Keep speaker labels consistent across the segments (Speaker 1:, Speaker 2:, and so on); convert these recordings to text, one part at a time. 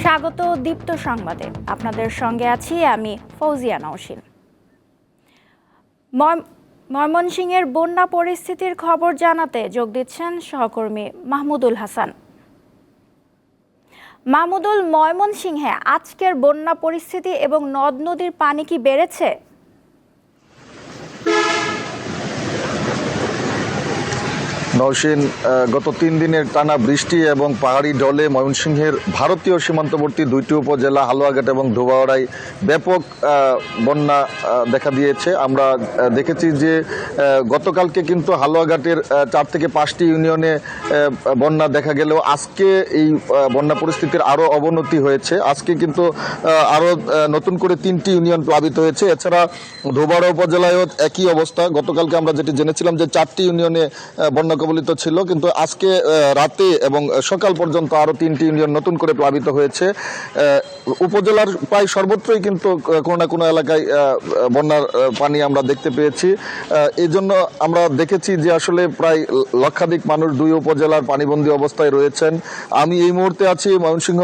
Speaker 1: স্বাগত দীপ্ত সংবাদে। আপনাদের সঙ্গে আছি আমি ফৌজিয়া নওশিন। ময়- ময়মনসিংহের বন্যা পরিস্থিতির খবর জানাতে যোগ দিচ্ছেন সহকর্মী মাহমুদুল হাসান। মাহমুদুল, ময়মনসিংহে আজকের বন্যা পরিস্থিতি এবং নদ নদীর পানি কি বেড়েছে?
Speaker 2: নওশিন গত তিন দিনের টানা বৃষ্টি এবং পাহাড়ি ঢলে ময়মনসিংহের ভারতীয় সীমান্তবর্তী দুইটি উপজেলা হালুয়াঘাট এবং ধোবাওড়ায় ব্যাপক বন্যা দেখা দিয়েছে। আমরা দেখেছি যে গতকালকে কিন্তু হালুয়াঘাটের চার থেকে পাঁচটি ইউনিয়নে বন্যা দেখা গেলেও আজকে এই বন্যা পরিস্থিতির আরও অবনতি হয়েছে। আজকে কিন্তু আরও নতুন করে তিনটি ইউনিয়ন প্লাবিত হয়েছে। এছাড়া ধোবাড়া উপজেলায়ও একই অবস্থা। গতকালকে আমরা যেটি জেনেছিলাম যে, চারটি ইউনিয়নে বন্যা কবলিত ছিল, কিন্তু আজকে রাতে এবং সকাল পর্যন্ত আরও তিনটি ইউনিয়ন নতুন করে প্লাবিত হয়েছে। উপজেলার প্রায় সর্বত্রই কিন্তু কোনো না কোনো এলাকায় বন্যার পানি আমরা দেখতে পেয়েছি। এই জন্য আমরা দেখেছি যে আসলে প্রায় লক্ষাধিক মানুষ দুই উপজেলার পানিবন্দী অবস্থায় রয়েছেন। আমি এই মুহূর্তে আছি ময়মনসিংহ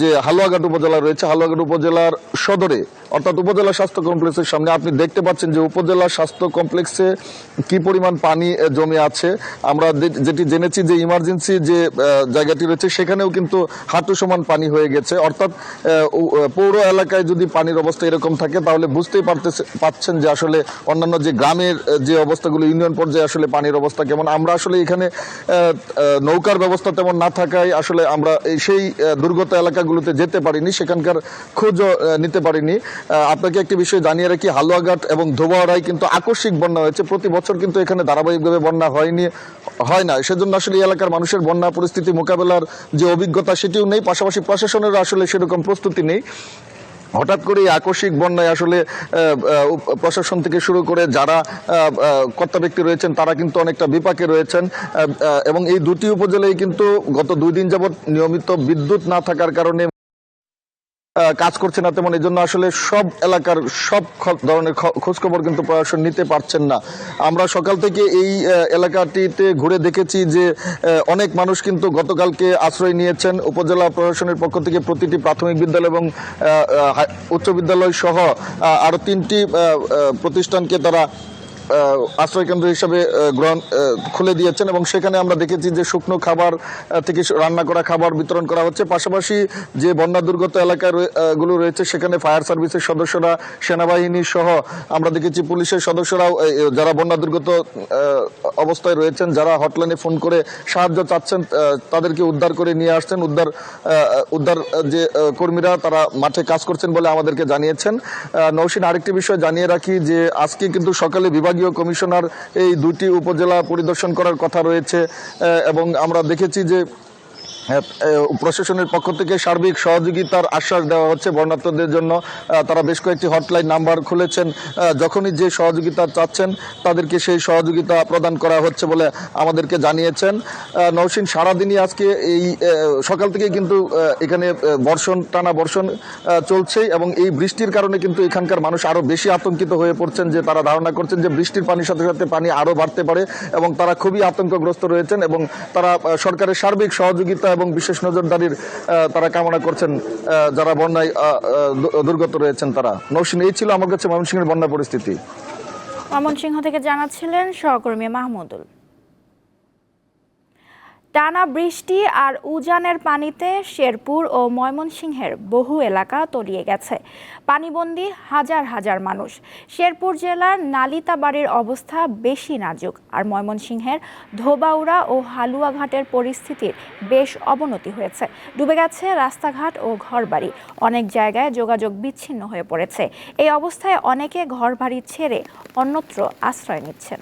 Speaker 2: যে হালুয়াঘাট উপজেলা রয়েছে, হালুয়াঘাট উপজেলার সদরে। অর্থাৎ উপজেলা স্বাস্থ্য কমপ্লেক্সের সামনে আপনি দেখতে পাচ্ছেন যে উপজেলা স্বাস্থ্য কমপ্লেক্সে কি পরিমাণ পানি জমে আছে। আমরা যেটি জেনেছি যে ইমার্জেন্সি যে জায়গাটি রয়েছে, সেখানেও কিন্তু হাঁটু সমান পানি হয়ে গেছে। অর্থাৎ পৌর এলাকায় যদি পানির অবস্থা এরকম থাকে, তাহলে বুঝতেই পারতেছে পাচ্ছেন যে আসলে অন্যান্য যে গ্রামের যে অবস্থাগুলো, ইউনিয়ন পর্যায়ে আসলে পানির অবস্থা কেমন। আমরা আসলে এখানে নৌকার ব্যবস্থা তেমন না থাকায় আসলে আমরা সেই দুর্গত এলাকাগুলোতে যেতে পারিনি। সেখানকার খোঁজও নিতে পারিনি। আপনাকে একটি বিষয় জানিয়ে রাখি, হালুয়াঘাট এবং ধোবাড়ায় কিন্তু আকস্মিক বন্যা হয়েছে। প্রতি বছর কিন্তু এখানে ধারাবাহিকভাবে বন্যা হয়নি। হয় না। সেজন্য আসলে এলাকার মানুষের বন্যা পরিস্থিতি মোকাবেলার যে অভিজ্ঞতা সেটিও নেই, পাশাপাশি প্রশাসনের আসলে সেরকম প্রস্তুতি নেই। হঠাৎ করে আকস্মিক বন্যায় আসলে প্রশাসন থেকে শুরু করে যারা কর্তা ব্যক্তি রয়েছেন, তারা কিন্তু অনেকটা বিপাকে রয়েছেন। এবং এই দুটি উপজেলায় কিন্তু গত দুই দিন যাবৎ নিয়মিত বিদ্যুৎ না থাকার কারণে কাজ করছে না তেমন এই জন্য আসলে সব এলাকার সব ধরনের খোঁজখবর কিন্তু প্রশাসন নিতে পারছেন না। আমরা সকাল থেকে এই এলাকাটিতে ঘুরে দেখেছি যে অনেক মানুষ কিন্তু গতকালকে আশ্রয় নিয়েছেন উপজেলা প্রশাসনের পক্ষ থেকে প্রতিটি প্রাথমিক বিদ্যালয় এবং উচ্চ বিদ্যালয় সহ আহ, আরও তিনটি প্রতিষ্ঠানকে তারা আহ, আশ্রয় কেন্দ্র হিসাবে গ্রহণ খুলে দিয়েছেন এবং সেখানে আমরা দেখেছি যে শুকনো খাবার থেকে রান্না করা খাবার বিতরণ করা হচ্ছে। পাশাপাশি যে বন্যা দুর্গত এলাকায় রয়ে- আহ, গুলো রয়েছে সেখানে ফায়ার সার্ভিসের সদস্যরা সেনাবাহিনী সহ আমরা দেখেছি পুলিশের সদস্যরাও যারা বন্যা দুর্গত অবস্থায় রয়েছেন যারা হটলাইনে ফোন করে সাহায্য চাচ্ছেন তাদেরকে উদ্ধার করে নিয়ে আসছেন। উদ্ধার উদ্ধার যে কর্মীরা তারা মাঠে কাজ করছেন বলে আমাদেরকে জানিয়েছেন। নৌসিন আরেকটি বিষয় জানিয়ে রাখি যে আজকে কিন্তু সকালে বিভাগীয় কমিশনার এই দুটি উপজেলা পরিদর্শন করার কথা রয়েছে এবং আমরা দেখেছি যে প্রশাসনের পক্ষ থেকে সার্বিক সহযোগিতার আশ্বাস দেওয়া হচ্ছে বর্ণার্থদের জন্য। তারা বেশ কয়েকটি হটলাইন নাম্বার খুলেছেন। যখনই যে সহযোগিতা চাচ্ছেন, তাদেরকে সেই সহযোগিতা প্রদান করা হচ্ছে বলে আমাদেরকে জানিয়েছেন। নৌসিন সারাদিনই আজকে এই সকাল থেকে কিন্তু এখানে বর্ষণ, টানা বর্ষণ চলছেই এবং এই বৃষ্টির কারণে কিন্তু এখানকার মানুষ আরও বেশি আতঙ্কিত হয়ে পড়ছেন যে তারা ধারণা করছেন যে বৃষ্টির পানির সাথে সাথে পানি আরও বাড়তে পারে এবং তারা খুবই আতঙ্কগ্রস্ত রয়েছেন এবং তারা সরকারের সার্বিক সহযোগিতা এবং বিশেষ নজরদারির তারা কামনা করছেন যারা বন্যায় দুর্গত রয়েছেন তারা। নৌসিন এই ছিল আমার কাছে ময়মনসিংহের বন্যা পরিস্থিতি।
Speaker 1: ময়মনসিংহ থেকে জানাচ্ছিলেন সহকর্মী মাহমুদুল। টানা বৃষ্টি আর উজানের পানিতে শেরপুর ও ময়মনসিংহের বহু এলাকা তলিয়ে গেছে। পানিবন্দী হাজার হাজার মানুষ। শেরপুর জেলার নালিতাবাড়ির অবস্থা বেশি নাজুক আর ময়মনসিংহের ধোবাউড়া ও হালুয়াঘাটের পরিস্থিতির বেশ অবনতি হয়েছে। ডুবে গেছে রাস্তাঘাট ও ঘরবাড়ি। অনেক জায়গায় যোগাযোগ বিচ্ছিন্ন হয়ে পড়েছে। এই অবস্থায় অনেকে ঘরবাড়ি ছেড়ে অন্যত্র আশ্রয় নিচ্ছেন।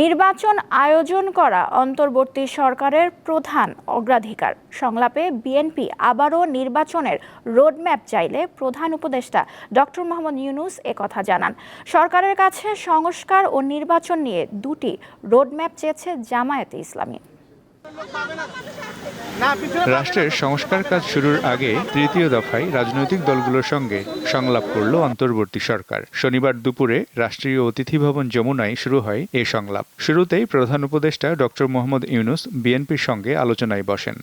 Speaker 1: নির্বাচন আয়োজন করা অন্তর্বর্তী সরকারের প্রধান অগ্রাধিকার। সংলাপে বিএনপি আবারও নির্বাচনের রোডম্যাপ চাইলে প্রধান উপদেষ্টা ডক্টর মোহাম্মদ ইউনুস কথা জানান। সরকারের কাছে সংস্কার ও নির্বাচন নিয়ে দুটি রোডম্যাপ চেয়েছে জামায়াতে ইসলামী।
Speaker 3: রাষ্ট্রের সংস্কার কাজ শুরুর আগে তৃতীয় দফায় রাজনৈতিক দলগুলোর সঙ্গে সংলাপ করল অন্তর্বর্তী সরকার। শনিবার দুপুরে রাষ্ট্রীয় অতিথি ভবন যমুনায় শুরু হয় এ সংলাপ। শুরুতেই প্রধান উপদেষ্টা ড মোহাম্মদ ইউনুস বিএনপির সঙ্গে আলোচনায় বসেন।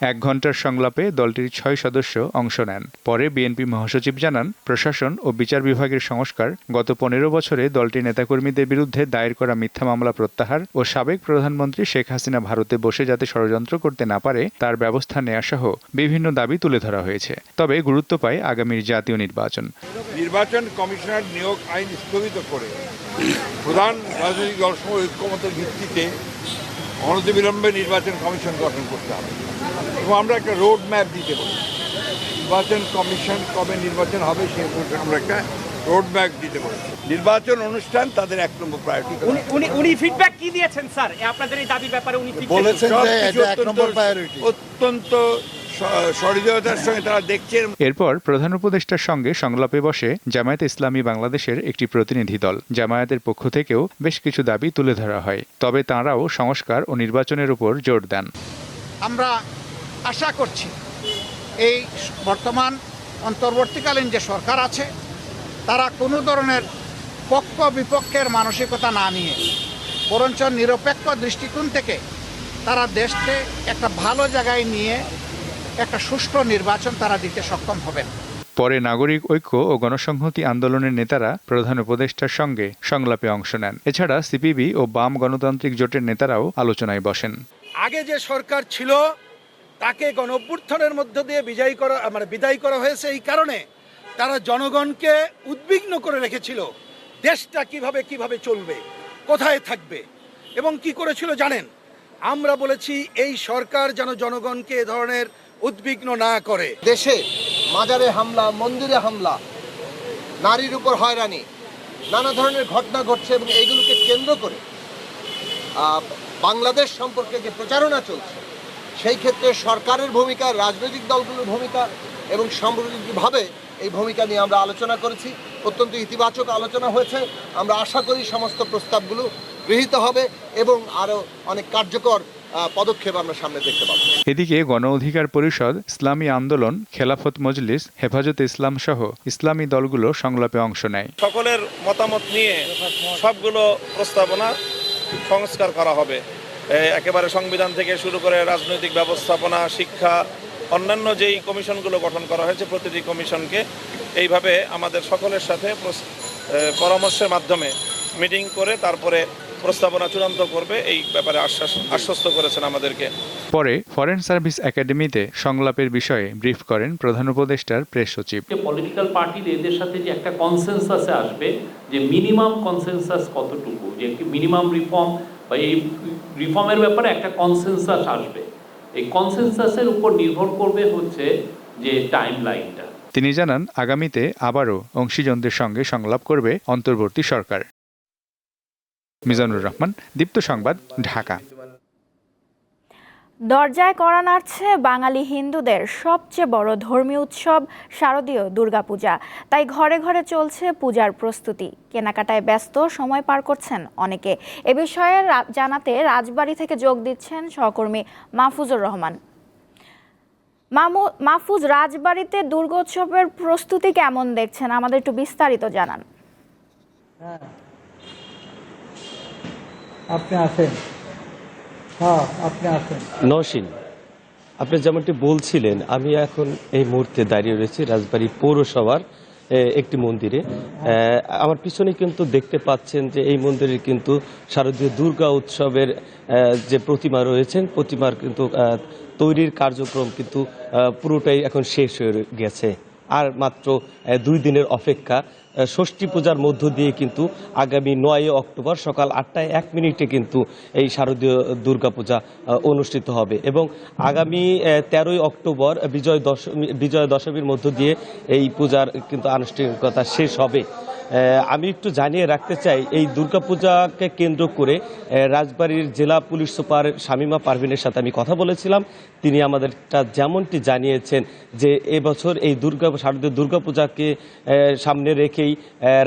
Speaker 3: এক ঘণ্টার সংলাপে দলটির ছয় সদস্য অংশ নেন। পরে বিএনপি মহাসচিব জানান, প্রশাসন ও বিচার বিভাগের সংস্কার গত পনেরো বছরে দলটির নেতাকর্মীদের বিরুদ্ধে দায়ের করা মিথ্যা মামলা প্রত্যাহার ও সাবেক প্রধানমন্ত্রী শেখ হাসিনা ভারতে বসে যাতে ষড়যন্ত্র করতে না পারে, তার ব্যবস্থা নেওয়া সহ বিভিন্ন দাবি তুলে ধরা হয়েছে। তবে গুরুত্ব পায় আগামীর জাতীয় নির্বাচন।
Speaker 4: নির্বাচন কমিশনার নিয়োগ আইন স্থগিত করে প্রধান রাজনৈতিক দলসমূহ ঐক্যমতের ভিত্তিতে অনতিবিলম্বে নির্বাচন কমিশন গঠন করতে হবে। এবং আমরা একটা রোড ম্যাপ দিতে পারি। নির্বাচন কমিশন কবে নির্বাচন হবে সে আমরা একটা রোড ম্যাপ দিতে পারি। নির্বাচন অনুষ্ঠান তাদের এক নম্বর প্রায়োরিটি
Speaker 5: উনি উনি ফিডব্যাক কি দিয়েছেন স্যার? আপনাদের এই দাবি ব্যাপারে উনি
Speaker 6: বলেছেন যে এটা এক নম্বর প্রায়োরিটি
Speaker 4: অত্যন্ত সঙ্গে তারা দেখছেন।
Speaker 3: এরপর প্রধান উপদেষ্টার সঙ্গে সংলাপে বসে জামায়াত ইসলামী বাংলাদেশের একটি প্রতিনিধি দল। জামায়াতের পক্ষ থেকেও বেশ কিছু দাবি তুলে ধরা হয়। তবে তাঁরাও সংস্কার ও নির্বাচনের উপর জোর দেন।
Speaker 6: আমরা আশা করছি এই বর্তমান অন্তর্বর্তীকালীন যে সরকার আছে, তারা কোনো ধরনের পক্ষ বিপক্ষের মানসিকতা না নিয়ে, বরঞ্চ নিরপেক্ষ দৃষ্টিকোণ থেকে তারা দেশকে একটা ভালো জায়গায় নিয়ে একটা সুষ্ঠু নির্বাচন তারা দিতে সক্ষম হবেন।
Speaker 3: পরে নাগরিক ঐক্য ও গণসংহতি আন্দোলনের নেতারা প্রধান উপদেষ্টার সঙ্গে সংলাপে অংশ নেন। এছাড়া সিপিবি ও বাম গণতান্ত্রিক জোটের নেতারাও আলোচনায় বসেন।
Speaker 7: আগে যে সরকার ছিল, তাকে গণ অভ্যুত্থানের মধ্য দিয়ে বিজয়ী করা মানে বিদায় করা হয়েছে এই কারণে তারা জনগণকে উদ্বিগ্ন করে রেখেছিল, দেশটা কীভাবে কীভাবে চলবে, কোথায় থাকবে এবং কি করেছিল জানেন? আমরা বলেছি এই সরকার যেন জনগণকে এ ধরনের উদ্বিগ্ন না করে।
Speaker 8: দেশে মাজারে হামলা, মন্দিরে হামলা, নারীর উপর হয়রানি, নানা ধরনের ঘটনা ঘটছে এবং এইগুলোকে কেন্দ্র করে বাংলাদেশ সম্পর্কে যে প্রচারণা চলছে সেই ক্ষেত্রে সরকারের ভূমিকা রাজনৈতিক দলগুলোর ভূমিকা এবং সাম্প্রতিকভাবে এই ভূমিকা নিয়ে আমরা আলোচনা করেছি। অত্যন্ত ইতিবাচক আলোচনা হয়েছে। আমরা আশা করি সমস্ত প্রস্তাবগুলো গৃহীত হবে এবং আরও অনেক কার্যকর পদক্ষেপ আমরা সামনে দেখতে পাবো।
Speaker 3: এদিকে গণ অধিকার পরিষদ ইসলামী আন্দোলন খেলাফত মজলিস হেফাজতে ইসলাম সহ ইসলামী দলগুলো সংলাপে অংশ নেয়।
Speaker 9: সকলের মতামত নিয়ে সবগুলো প্রস্তাবনা সংস্কার করা হবে। একেবারে সংবিধান থেকে শুরু করে রাজনৈতিক ব্যবস্থাপনা, শিক্ষা, অন্যান্য যেই কমিশনগুলো গঠন করা হয়েছে, প্রতিটি কমিশনকে এইভাবে আমাদের সকলের সাথে পরামর্শের মাধ্যমে মিটিং করে তারপরে প্রস্তাবনা চূড়ান্ত করবে এই ব্যাপারে আশ্বাস আশ্বস্ত করেছেন আমাদেরকে।
Speaker 3: পরে ফরেন সার্ভিস একাডেমিতে সংলাপের বিষয়ে ব্রিফ করেন প্রধান উপদেষ্টার প্রেস সচিব।
Speaker 10: পলিটিক্যাল পার্টির এদের সাথে যে একটা কনসেনসাসে আসবে যে মিনিমাম কনসেনসাস কতটুকু যে একটি মিনিমাম রিফর্ম বা এই রিফর্মের ব্যাপারে একটা কনসেনসাস আসবে। এই কনসেনসাসের উপর নির্ভর করবে হচ্ছে যে টাইম লাইনটা
Speaker 3: তিনি জানান আগামীতে আবারও অংশীজনদের সঙ্গে সংলাপ করবে অন্তর্বর্তী সরকার। মিজানুর রহমান দীপ্ত সংবাদ ঢাকা।
Speaker 1: দরজায় করা নাড়ছে বাঙালি হিন্দুদের সবচেয়ে বড় ধর্মীয় উৎসব শারদীয় দুর্গাপূজা। তাই ঘরে ঘরে চলছে পূজার প্রস্তুতি। কেনাকাটায় ব্যস্ত সময় পার করছেন অনেকে। এ বিষয়ে রা- জানাতে রাজবাড়ী থেকে যোগ দিচ্ছেন সহকর্মী মাহফুজুর রহমান। মামু মাহফুজ রাজবাড়িতে দুর্গোৎসবের প্রস্তুতি কেমন দেখছেন? আমাদের একটু বিস্তারিত জানান।
Speaker 11: আপনি হ্যাঁ
Speaker 12: নওশিন আপনি যেমনটি বলছিলেন, আমি এখন এই মুহূর্তে দাঁড়িয়ে রয়েছি রাজবাড়ী পৌরসভার একটি মন্দিরে। আমার পিছনে কিন্তু দেখতে পাচ্ছেন যে এই মন্দিরে কিন্তু শারদীয় দুর্গা উৎসবের যে প্রতিমা রয়েছেন, প্রতিমার কিন্তু তৈরির কার্যক্রম কিন্তু পুরোটাই এখন শেষ হয়ে গেছে। আর মাত্র দুই দিনের অপেক্ষা ষষ্ঠী পূজার মধ্য দিয়ে কিন্তু আগামী নয় অক্টোবর সকাল আটটায় এক মিনিটে কিন্তু এই শারদীয় দুর্গাপূজা পূজা অনুষ্ঠিত হবে এবং আগামী তেরোই অক্টোবর বিজয় দশমী, বিজয় দশমীর মধ্য দিয়ে এই পূজার কিন্তু আনুষ্ঠানিকতা শেষ হবে। আমি একটু জানিয়ে রাখতে চাই, এই দুর্গাপূজাকে কেন্দ্র করে রাজবাড়ির জেলা পুলিশ সুপার শামিমা পারভিনের সাথে আমি কথা বলেছিলাম। তিনি আমাদেরটা যেমনটি জানিয়েছেন যে, এবছর এই দুর্গা, শারদীয় দুর্গাপূজাকে সামনে রেখেই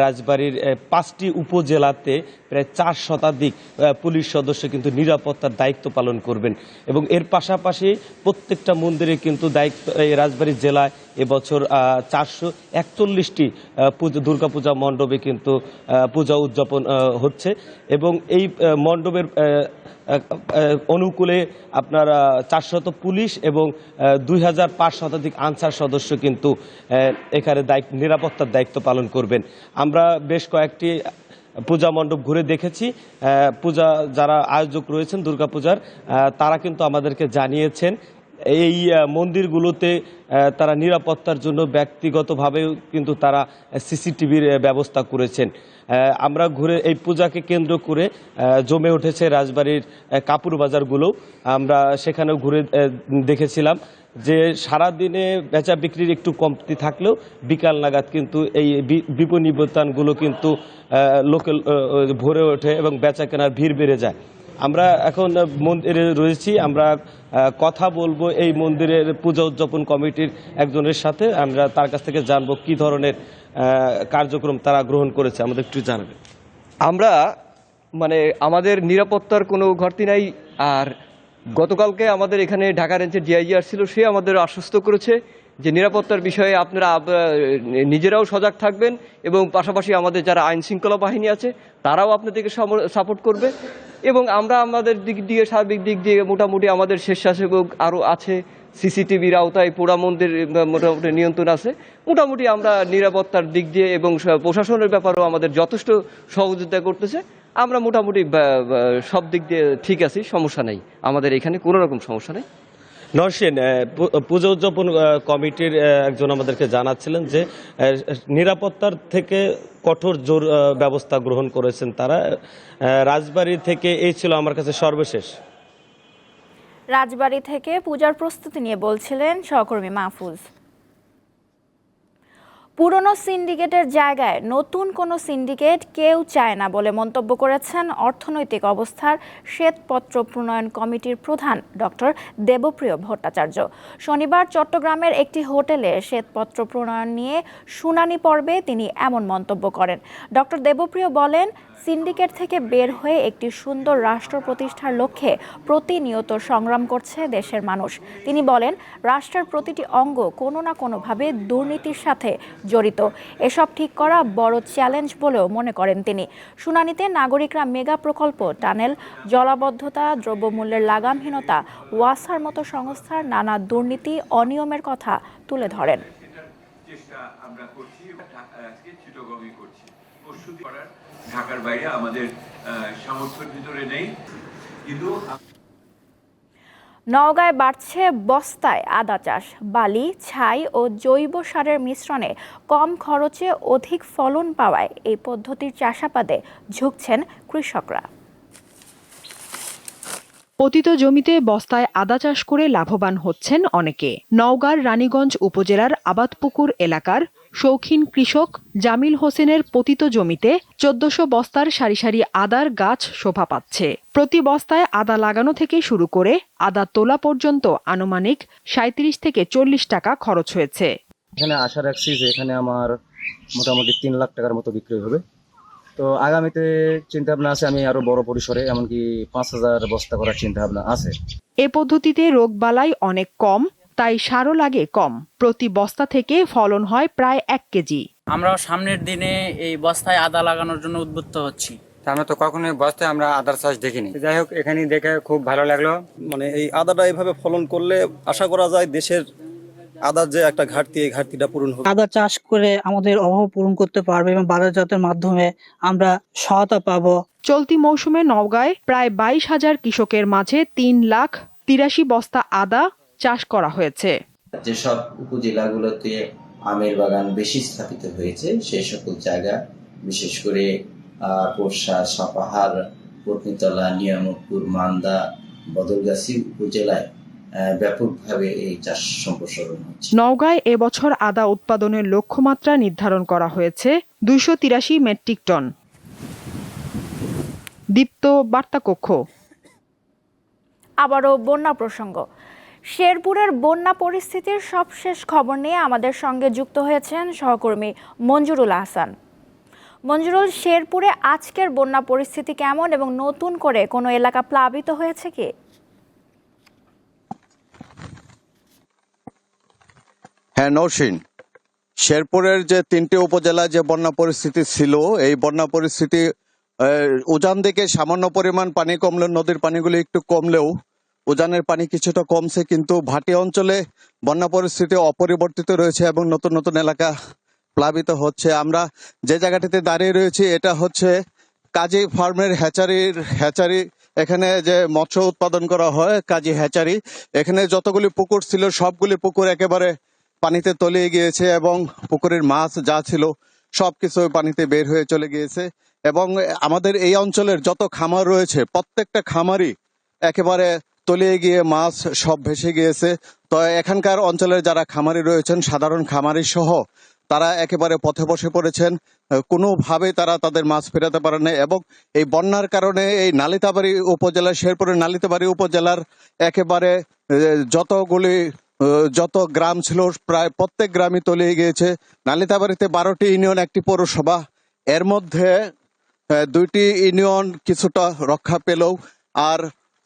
Speaker 12: রাজবাড়ির পাঁচটি উপজেলাতে প্রায় চার শতাধিক পুলিশ সদস্য কিন্তু নিরাপত্তার দায়িত্ব পালন করবেন। এবং এর পাশাপাশি প্রত্যেকটা মন্দিরে কিন্তু দায়িত্ব, এই রাজবাড়ী জেলায় এবছর চারশো একচল্লিশটি পুজো, দুর্গাপূজা মণ্ডপে কিন্তু পূজা উদযাপন হচ্ছে। এবং এই মণ্ডপের অনুকূলে আপনার চারশত পুলিশ এবং দুই হাজার পাঁচ শতাধিক আনসার সদস্য কিন্তু এখানে দায়িত্ব, নিরাপত্তার দায়িত্ব পালন করবেন। আমরা বেশ কয়েকটি পূজা মণ্ডপ ঘুরে দেখেছি। পূজা যারা আয়োজক রয়েছেন দুর্গাপূজার তারা কিন্তু আমাদেরকে জানিয়েছেন এই মন্দিরগুলোতে তারা নিরাপত্তার জন্য ব্যক্তিগতভাবেও কিন্তু তারা সিসিটিভির ব্যবস্থা করেছেন। আমরা ঘুরে এই পূজাকে কেন্দ্র করে জমে উঠেছে রাজবাড়ির কাপড় বাজারগুলো। আমরা সেখানেও ঘুরে দেখেছিলাম যে সারাদিনে বেচা বিক্রির একটু কমতি থাকলেও বিকাল নাগাদ কিন্তু এই বিপণী কিন্তু লোকাল ভরে ওঠে এবং বেচা কেনার ভিড় বেড়ে যায়। আমরা এখন মন্দিরে রয়েছি। আমরা কথা বলব এই মন্দিরের পূজা উদযাপন কমিটির একজনের সাথে। আমরা তার কাছ থেকে জানব কি ধরনের কার্যক্রম তারা গ্রহণ করেছে। আমাদের একটু জানাবেন।
Speaker 13: আমরা মানে আমাদের নিরাপত্তার কোনো ঘাটতি নাই। আর গতকালকে আমাদের এখানে ঢাকা রেঞ্জের ডিআইজি আসছিল সে আমাদের আশ্বস্ত করেছে। যে নিরাপত্তার বিষয়ে আপনারা নিজেরাও সজাগ থাকবেন এবং পাশাপাশি আমাদের যারা আইন শৃঙ্খলা বাহিনী আছে, তারাও আপনাদেরকে সাপোর্ট করবে এবং আমরা আমাদের দিক দিয়ে, সার্বিক দিক দিয়ে মোটামুটি আমাদের স্বেচ্ছাসেবক আরও আছে সিসিটিভির আওতায় পোড়া মন্দির মোটামুটি নিয়ন্ত্রণ আছে। মোটামুটি আমরা নিরাপত্তার দিক দিয়ে এবং প্রশাসনের ব্যাপারেও আমাদের যথেষ্ট সহযোগিতা করতেছে। আমরা মোটামুটি সব দিক দিয়ে ঠিক আছি, সমস্যা নেই। আমাদের এখানে কোনো রকম সমস্যা নেই।
Speaker 12: নরসেন পুজো উদযাপন কমিটির একজন আমাদেরকে জানাচ্ছিলেন যে নিরাপত্তার থেকে কঠোর জোর ব্যবস্থা গ্রহণ করেছেন তারা। রাজবাড়ি থেকে এই ছিল আমার কাছে সর্বশেষ।
Speaker 1: রাজবাড়ি থেকে পূজার প্রস্তুতি নিয়ে বলছিলেন সহকর্মী মাহফুজ। পুরনো সিন্ডিকেটের জায়গায় নতুন কোনো সিন্ডিকেট কেউ চায় না বলে মন্তব্য করেছেন অর্থনৈতিক অবস্থার শ্বেতপত্র প্রণয়ন কমিটির প্রধান ডক্টর দেবপ্রিয় ভট্টাচার্য। শনিবার চট্টগ্রামের একটি হোটেলে শ্বেতপত্র প্রণয়ন নিয়ে শুনানি পর্বে তিনি এমন মন্তব্য করেন। ডক্টর দেবপ্রিয় বলেন, সিন্ডিকেট থেকে বের হয়ে একটি সুন্দর রাষ্ট্র প্রতিষ্ঠার লক্ষ্যে প্রতিনিয়ত সংগ্রাম করছে দেশের মানুষ। তিনি বলেন, রাষ্ট্রের প্রতিটি অঙ্গ কোনো না কোনোভাবে দুর্নীতির সাথে জড়িত। এসব ঠিক করা বড় চ্যালেঞ্জ বলেও মনে করেন তিনি। শুনানিতে নাগরিকরা মেগা প্রকল্প, টানেল, জলাবদ্ধতা, দ্রব্যমূল্যের লাগামহীনতা, ওয়াসার মতো সংস্থার নানা দুর্নীতি, অনিয়মের কথা তুলে ধরেন।
Speaker 14: ঢাকার বাইরে আমাদের সামর্থ্যের ভিতরে নেই। কিন্তু
Speaker 1: নওগাঁয় বাড়ছে বস্তায় আদা চাষ। বালি, ছাই ও জৈব সারের মিশ্রণে কম খরচে অধিক ফলন পাওয়ায় এই পদ্ধতির চাষাবাদে ঝুঁকছেন কৃষকরা।
Speaker 15: পতিত জমিতে বস্তায় আদা চাষ করে লাভবান হচ্ছেন অনেকে। নওগাঁর রানীগঞ্জ উপজেলার আবাদপুকুর এলাকার শৌখিন কৃষক জামিল হোসেনের পতিত জমিতে চোদ্দশো বস্তার সারি সারি আদার গাছ শোভা পাচ্ছে। প্রতি বস্তায় আদা লাগানো থেকে শুরু করে আদা তোলা পর্যন্ত আনুমানিক সাঁত্রিশ থেকে চল্লিশ টাকা খরচ হয়েছে।
Speaker 16: এখানে আশা রাখছি যে এখানে আমার মোটামুটি তিন লাখ টাকার মতো বিক্রি হবে। তো আগামীতে চিন্তা ভাবনা আছে আমি আরও বড় পরিসরে এমনকি পাঁচ হাজার বস্তা করার চিন্তা ভাবনা আছে।
Speaker 15: এ পদ্ধতিতে রোগবালাই অনেক কম তাই সারও লাগে কম। প্রতি বস্তা থেকে ফলন হয় প্রায় এক কেজি।
Speaker 17: আমরা সামনের দিনে এই বস্তায় আদা লাগানোর জন্য উদ্বুদ্ধ হচ্ছি।
Speaker 16: আমরা তো কখনোই বস্তায় আমরা আদার চাষ দেখিনি। যাই হোক এখানে দেখে খুব ভালো লাগল।
Speaker 18: মানে এই আদাটা এইভাবে ফলন করলে আশা করা যায় দেশের আদার যে একটা ঘাটতি এই ঘাটতিটা পূরণ হবে।
Speaker 19: আদা চাষ করে আমাদের অভাব পূরণ করতে পারবে এবং বাজারজাতের মাধ্যমে আমরা সহায়তা পাবো।
Speaker 15: চলতি মৌসুমে নওগাঁয় প্রায় বাইশ হাজার কৃষকের মাঝে তিন লাখ তিরাশি বস্তা আদা চাষ করা হয়েছে।
Speaker 20: যেসব উপজেলাগুলোতে আমের বাগান বেশি স্থাপিত হয়েছে সেই সকল জায়গা বিশেষ করে আহ, পোরশা সাপাহার পত্নীতলা নিয়ামতপুর মান্দা বদলগাছি উপজেলায় ব্যাপকভাবে এই চাষ সম্প্রসারণ হচ্ছে।
Speaker 15: নওগাঁয় এবছর আদা উৎপাদনের লক্ষ্যমাত্রা নির্ধারণ করা হয়েছে দুইশো তিরাশি মেট্রিক টন। দীপ্ত বার্তা কক্ষ
Speaker 1: আবারও বন্যা প্রসঙ্গ। শেরপুরের বন্যা পরিস্থিতির সবশেষ খবর নিয়ে আমাদের সঙ্গে যুক্ত হয়েছেন সহকর্মী মঞ্জুরুল আহসান। মঞ্জুরুল, শেরপুরে আজকের বন্যা পরিস্থিতি কেমন এবং নতুন করে কোনো এলাকা প্লাবিত হয়েছে কি?
Speaker 21: হ্যাঁ নৌসিন। শেরপুরের যে তিনটি উপজেলায় যে বন্যা পরিস্থিতি ছিল, এই বন্যা পরিস্থিতি উজান দিকে সামান্য পরিমাণ পানি কমলেও, নদীর পানিগুলি একটু কমলেও উজানের পানি কিছুটা কমছে, কিন্তু ভাটি অঞ্চলে বন্যা পরিস্থিতি অপরিবর্তিত রয়েছে এবং নতুন নতুন এলাকা প্লাবিত হচ্ছে। আমরা যে জায়গাটিতে দাঁড়িয়ে রয়েছি, এটা হচ্ছে কাজী ফার্মের হ্যাচারির হ্যাচারি। এখানে যে মৎস্য উৎপাদন করা হয়, কাজী হ্যাচারি। এখানে যতগুলি পুকুর ছিল, সবগুলি পুকুর একেবারে পানিতে তলিয়ে গিয়েছে এবং পুকুরের মাছ যা ছিল সব কিছু পানিতে বের হয়ে চলে গিয়েছে। এবং আমাদের এই অঞ্চলের যত খামার রয়েছে, প্রত্যেকটা খামারই একেবারে তলিয়ে গিয়ে মাছ সব ভেসে গিয়েছে। তো এখানকার অঞ্চলের যারা খামারি রয়েছেন, সাধারণ খামারি সহ, তারা একেবারে পথে বসে পড়েছেন। কোনোভাবে তারা তাদের মাছ ফেরাতে পারে না এবং এই বন্যার কারণে এই নালিতাবাড়ি উপজেলা শেরপুরের নালিতাবাড়ি উপজেলার একেবারে যতগুলি যত গ্রাম ছিল, প্রায় প্রত্যেক গ্রামই তলিয়ে গিয়েছে। নালিতাবাড়িতে বারোটি ইউনিয়ন, একটি পৌরসভা। এর মধ্যে দুইটি ইউনিয়ন কিছুটা রক্ষা পেলেও, আর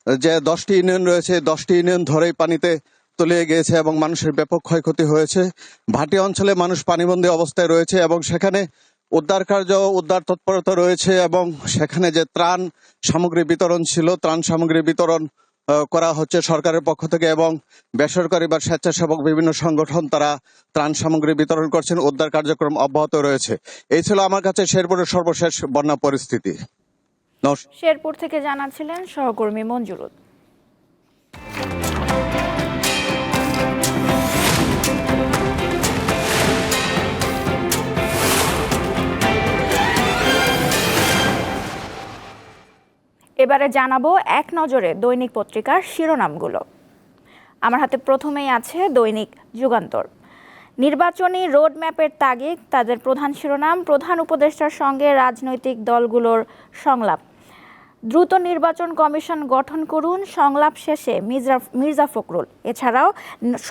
Speaker 21: যে দশটি ইউনিয়ন রয়েছে, দশটি ইউনিয়ন ধরেই পানিতে তলিয়ে গিয়েছে এবং মানুষের ব্যাপক ক্ষয়ক্ষতি হয়েছে। ভাটি অঞ্চলে মানুষ পানিবন্দী অবস্থায় রয়েছে এবং সেখানে উদ্ধার কার্য, উদ্ধার তৎপরতা রয়েছে এবং সেখানে যে ত্রাণ সামগ্রী বিতরণ ছিল, ত্রাণ সামগ্রী বিতরণ করা হচ্ছে সরকারের পক্ষ থেকে এবং বেসরকারি বা স্বেচ্ছাসেবক বিভিন্ন সংগঠন তারা ত্রাণ সামগ্রী বিতরণ করছেন, উদ্ধার কার্যক্রম অব্যাহত রয়েছে। এই ছিল আমার কাছে শেরপুরের সর্বশেষ বন্যা পরিস্থিতি।
Speaker 1: শেরপুর থেকে জানাচ্ছিলেন সহকর্মী মঞ্জুরুল। এবারে জানাব এক নজরে দৈনিক পত্রিকার শিরোনামগুলো। আমার হাতে প্রথমেই আছে দৈনিক যুগান্তর। নির্বাচনী রোডম্যাপের তাগিদ, তাদের প্রধান শিরোনাম, প্রধান উপদেষ্টার সঙ্গে রাজনৈতিক দলগুলোর সংলাপ। দ্রুত নির্বাচন কমিশন গঠন করুন, সংলাপ শেষে মির্জা মির্জা ফখরুল। এছাড়াও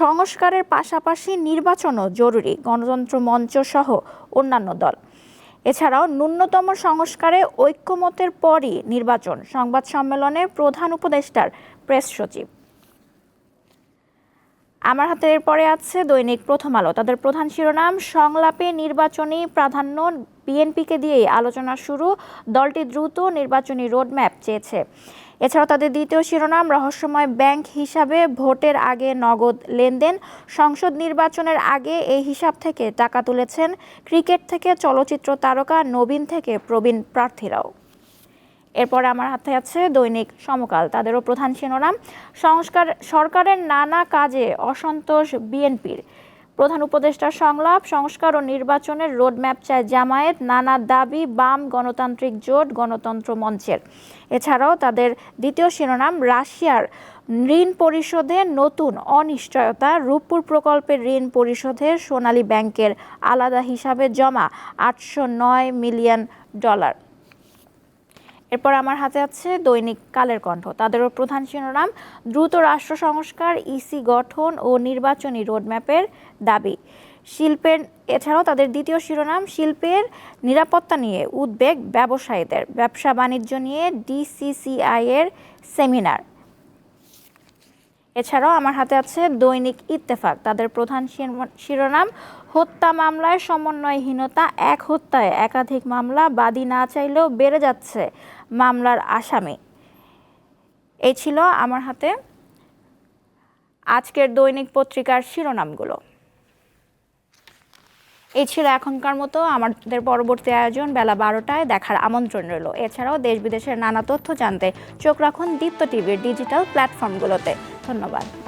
Speaker 1: সংস্কারের পাশাপাশি নির্বাচনও জরুরি, গণতন্ত্র মঞ্চ সহ অন্যান্য দল। এছাড়াও ন্যূনতম সংস্কারে ঐক্যমতের পরই নির্বাচন, সংবাদ সম্মেলনে প্রধান উপদেষ্টার প্রেস সচিব। আমার হাতে এরপরে আছে দৈনিক প্রথম আলো। তাদের প্রধান শিরোনাম, সংলাপে নির্বাচনী প্রাধান্য বিএনপিকে দিয়েই আলোচনা শুরু, দলটি দ্রুত নির্বাচনী রোডম্যাপ চেয়েছে। এছাড়াও তাদের দ্বিতীয় শিরোনাম, রহস্যময় ব্যাংক হিসাবে ভোটের আগে নগদ লেনদেন, সংসদ নির্বাচনের আগে এই হিসাব থেকে টাকা তুলেছেন ক্রিকেট থেকে চলচ্চিত্র তারকা নবীন থেকে প্রবীণ প্রার্থীরাও। এরপর আমার হাতে আছে দৈনিক সমকাল, তাদেরও প্রধান শিরোনাম, সংস্কার, সরকারের নানা কাজে অসন্তোষ বিএনপির। প্রধান উপদেষ্টার সংলাপ, সংস্কার ও নির্বাচনের রোডম্যাপ চায় জামায়াত, নানা দাবি, বাম গণতান্ত্রিক জোট, গণতন্ত্র মঞ্চের। এছাড়াও তাদের দ্বিতীয় শিরোনাম, রাশিয়ার ঋণ পরিশোধে নতুন অনিশ্চয়তা, রূপপুর প্রকল্পের ঋণ পরিশোধে সোনালী ব্যাংকের আলাদা হিসাবে জমা, আটশো নয় মিলিয়ন ডলার। এরপর আমার হাতে আছে দৈনিক কালের কণ্ঠ। তাদেরও প্রধান শিরোনাম, দ্রুত রাষ্ট্র সংস্কার, ইসি গঠন ও নির্বাচনী রোডম্যাপের দাবি। শিল্পের, এছাড়াও তাদের দ্বিতীয় শিরোনাম, শিল্পের নিরাপত্তা নিয়ে উদ্বেগ ব্যবসায়ীদের, ব্যবসা বাণিজ্য নিয়ে ডিসিসিআই এর সেমিনার। এছাড়াও আমার হাতে আছে দৈনিক ইত্তেফাক। তাদের প্রধান শিরোনাম- হত্যা মামলায় সমন্বয়হীনতা, এক হত্যায় একাধিক মামলা, বাদী না চাইলেও বেড়ে যাচ্ছে। মামলার আসামি। এই ছিল আমার হাতে আজকের দৈনিক পত্রিকার শিরোনামগুলো। এই ছিল এখনকার মতো। আমাদের পরবর্তী আয়োজন বেলা বারোটায় দেখার আমন্ত্রণ রইল। এছাড়াও দেশ বিদেশের নানা তথ্য জানতে চোখ রাখুন দীপ্ত টিভির ডিজিটাল প্ল্যাটফর্মগুলোতে। ধন্যবাদ।